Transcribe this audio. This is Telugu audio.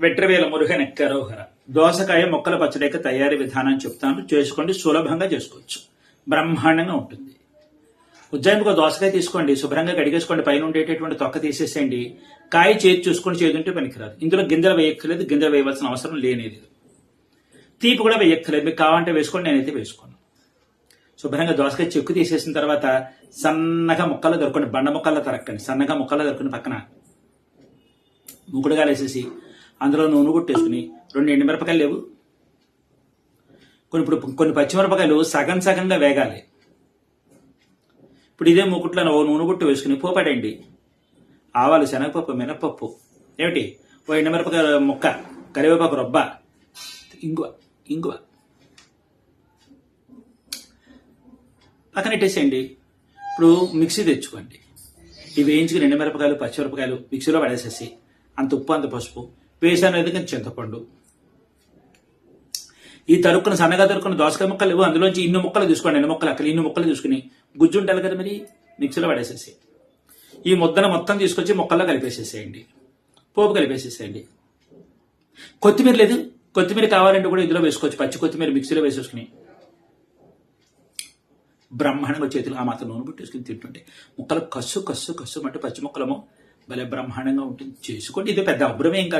వెట్రవేల మురుగన్ కరోహర. దోసకాయ మొక్కల పచ్చడిక తయారీ విధానం చెప్తాను. చేసుకోండి. సులభంగా చేసుకోవచ్చు. బ్రహ్మాండంగా ఉంటుంది. ఉజ్జాయింపుగా దోసకాయ తీసుకోండి. శుభ్రంగా కడిగేసుకోండి. పైన ఉండేటటువంటి తొక్క తీసేసేయండి. కాయ చేతి చూసుకొని చేదుంటే పనికిరాదు. ఇందులో గింజలు వేయక్కర్లేదు. గింజలు వేయవలసిన అవసరం లేనేది. తీపి కూడా వేయక్కర్లేదు. మీకు కావాలంటే వేసుకోండి. నేనైతే వేసుకోను. శుభ్రంగా దోసకాయ చెక్కు తీసేసిన తర్వాత సన్నగా ముక్కలు దొరకండి బండ ముక్కల్లో తరక్కండి. సన్నగా ముక్కల్లో దొరకండి పక్కన ముకుడుగా వేసేసి అందులో నూనె కొట్టేసుకుని రెండు ఎండుమిరపకాయలు లేవు. కొన్ని ఇప్పుడు కొన్ని పచ్చిమిరపకాయలు సగం సగంగా వేగాలి. ఇప్పుడు ఇదే మూకుట్లో ఓ నూనె గుట్టు వేసుకుని పోపడండి ఆవాలు శనగపప్పు మినపప్పు ఏమిటి? ఓ ఎండుమిరపకాయ ముక్క కరివేపాకు రొబ్బ ఇంగువ ఇంగువ. పక్కన పెట్టేసేయండి ఇప్పుడు మిక్సీ తెచ్చుకోండి. ఇవి వేయించుకుని ఎండుమిరపకాయలు పచ్చిమిరపకాయలు మిక్సీలో పడేసేసి అంత ఉప్పు అంత పసుపు వేసాను ఎదుగుని చింతపండు. ఈ తరుక్కున సన్నగా తరుక్కున దోసకాయ ముక్కలు ఇవ్వు అందులోంచి ఇన్ని ముక్కలు తీసుకోండి ఎన్ని ముక్కలు అక్కడ ఇన్ని ముక్కలు తీసుకుని గుజ్జు ఉండాలి కదా మరి? మిక్సీలో పడేసేసి ఈ ముద్దను మొత్తం తీసుకొచ్చి ముక్కల్లో కలిపేసేసేయండి. పోపు కలిపేసేసేయండి. కొత్తిమీర లేదు. కొత్తిమీర కావాలంటే కూడా ఇందులో వేసుకోవచ్చు. పచ్చి కొత్తిమీర మిక్సీలో వేసేసుకుని. బ్రహ్మాండంగా చేతులు ఆ మాత్రం నూనె పుట్టేసుకుని తింటుంటే ముక్కలు కస్సు కస్సు కస్సు అంటే పచ్చి ముక్కలము భలే బ్రహ్మాండంగా ఉంటుంది. చేసుకోండి. ఇది పెద్ద అభ్రమేం కాదు.